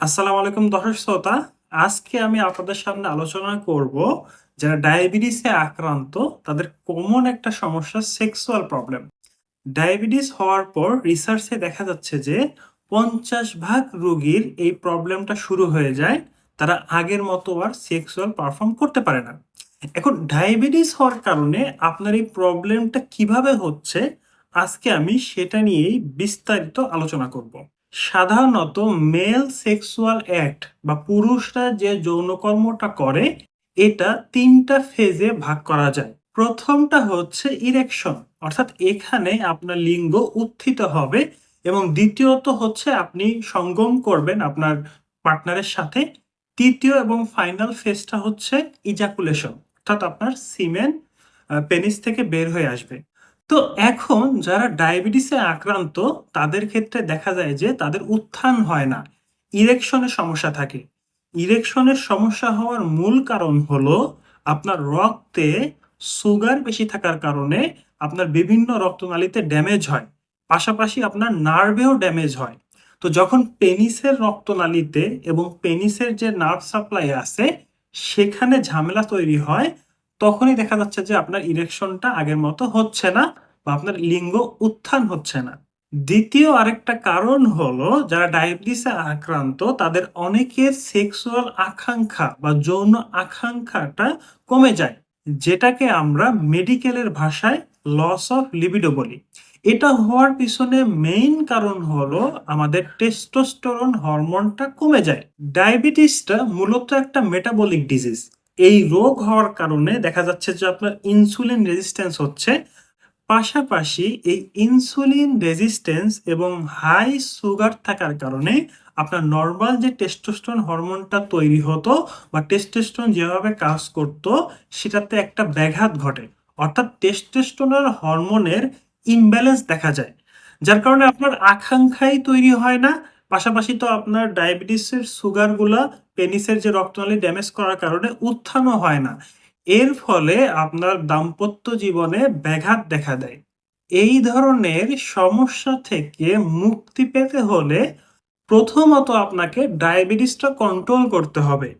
আসসালামু আলাইকুম দর্শক শ্রোতা। আজকে আমি আপনাদের সামনে আলোচনা করব যারা ডায়াবেটিসে আক্রান্ত, তাদের কমন একটা সমস্যা সেক্সুয়াল প্রবলেম ডায়াবেটিস হওয়ার পর রিসার্চে দেখা যাচ্ছে যে পঞ্চাশ ভাগ রোগীর এই প্রবলেমটা শুরু হয়ে যায়, তারা আগের মতো আর সেক্সুয়াল পারফর্ম করতে পারে না। এখন ডায়াবেটিস হওয়ার কারণে আপনার এই প্রবলেমটা কীভাবে হচ্ছে, আজকে আমি সেটা নিয়েই বিস্তারিত আলোচনা করব। সাধারণত মেল সেক্সুয়াল অ্যাক্ট বা পুরুষরা যে যৌনকর্মটা করে, এটা তিনটা ফেজে ভাগ করা যায়। প্রথমটা হচ্ছে ইরেকশন অর্থাৎ এখানে আপনার লিঙ্গ উত্থিত হবে এবং দ্বিতীয়ত হচ্ছে আপনি সঙ্গম করবেন আপনার পার্টনারের সাথে। তৃতীয় এবং ফাইনাল ফেজটা হচ্ছে ইজাকুলেশন অর্থাৎ আপনার সিমেন পেনিস থেকে বের হয়ে আসবে। তো এখন যারা ডায়াবেটিসে আক্রান্ত, তাদের ক্ষেত্রে দেখা যায় যে তাদের উত্থান হয় না। ইরেকশনের সমস্যা থাকে। ইরেকশনের সমস্যা হওয়ার মূল কারণ হলো আপনার রক্তে সুগার বেশি থাকার কারণে আপনার বিভিন্ন রক্তনালীতে ড্যামেজ হয়। পাশাপাশি আপনার নার্ভেও ড্যামেজ হয়। তো যখন পেনিসের রক্তনালীতে এবং পেনিসের যে নার্ভ সাপ্লাই আছে, সেখানে ঝামেলা তৈরি হয় তখনই দেখা যাচ্ছে যে আপনার ইরেকশনটা আগের মতো হচ্ছে না বা আপনার লিঙ্গ উত্থান হচ্ছে না। দ্বিতীয় আরেকটা কারণ হলো, যারা ডায়াবেটিসে আক্রান্ত, তাদের অনেকের সেক্সুয়াল আকাঙ্ক্ষা বা যৌন আকাঙ্ক্ষাটা কমে যায়, যেটাকে আমরা মেডিকেলের ভাষায় লস অফ লিবিডো বলি। এটা হওয়ার পিছনে মেইন কারণ হলো, আমাদের টেস্টোস্টেরন হরমোনটা কমে যায়। ডায়াবেটিসটা মূলত একটা মেটাবলিক ডিজিজ এই রোগ হওয়ার কারণে দেখা যাচ্ছে যে আপনার ইনসুলিন রেজিস্ট্যান্স হচ্ছে। পাশাপাশি এই ইনসুলিন রেজিস্ট্যান্স এবং হাই সুগার থাকার কারণে আপনার নর্মাল যে টেস্টোস্টেরন হরমোনটা তৈরি হতো বা টেস্টোস্টেরন যেভাবে কাজ করতো, সেটাতে একটা ব্যাঘাত ঘটে। অর্থাৎ টেস্টোস্টেরনের হরমোনের ইমব্যালেন্স দেখা যায়। যার কারণে আপনার আকাঙ্ক্ষাই তৈরি হয় না পাশাপাশি তো আপনার ডায়াবেটিসের সুগারগুলা পেনিসের যে রক্তনালী ড্যামেজ করার কারণে উত্থানও হয় না। এর ফলে আপনার দাম্পত্য জীবনে ব্যাঘাত দেখা দেয়। এই ধরনের সমস্যা থেকে মুক্তি পেতে হলে প্রথমত আপনাকে ডায়াবেটিসটা কন্ট্রোল করতে হবে।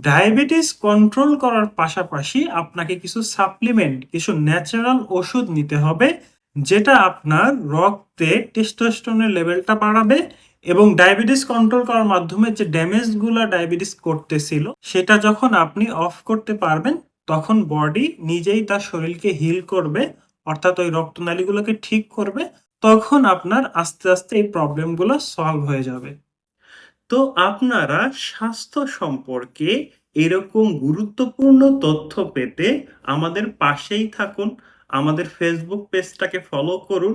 ডায়াবেটিস কন্ট্রোল করার পাশাপাশি আপনাকে কিছু সাপ্লিমেন্ট কিছু ন্যাচারাল ওষুধ নিতে হবে, যেটা আপনার রক্তে টেস্টোস্টেরনের লেভেলটা বাড়াবে এবং ডায়াবেটিস কন্ট্রোল করার মাধ্যমে যে ড্যামেজগুলো ডায়াবেটিস করতেছিল, সেটা যখন আপনি অফ করতে পারবেন, তখন বডি নিজেই তার শরীরকে হিল করবে, অর্থাৎ ওই রক্তনালীগুলোকে ঠিক করবে, তখন আপনার আস্তে আস্তে এই প্রবলেমগুলো সলভ হয়ে যাবে। তো আপনারা স্বাস্থ্য সম্পর্কে এরকম গুরুত্বপূর্ণ তথ্য পেতে আমাদের পাশেই থাকুন, আমাদের ফেসবুক পেজটাকে ফলো করুন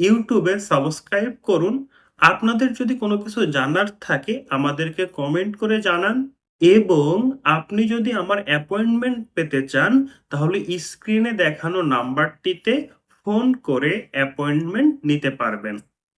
ইউটিউবে সাবস্ক্রাইব করুন আপনাদের যদি কোনো কিছু জানার থাকে, আমাদেরকে কমেন্ট করে জানান। এবং আপনি যদি আমার অ্যাপয়েন্টমেন্ট পেতে চান, তাহলে স্ক্রিনে দেখানো নাম্বারটিতে ফোন করে অ্যাপয়েন্টমেন্ট নিতে পারবেন।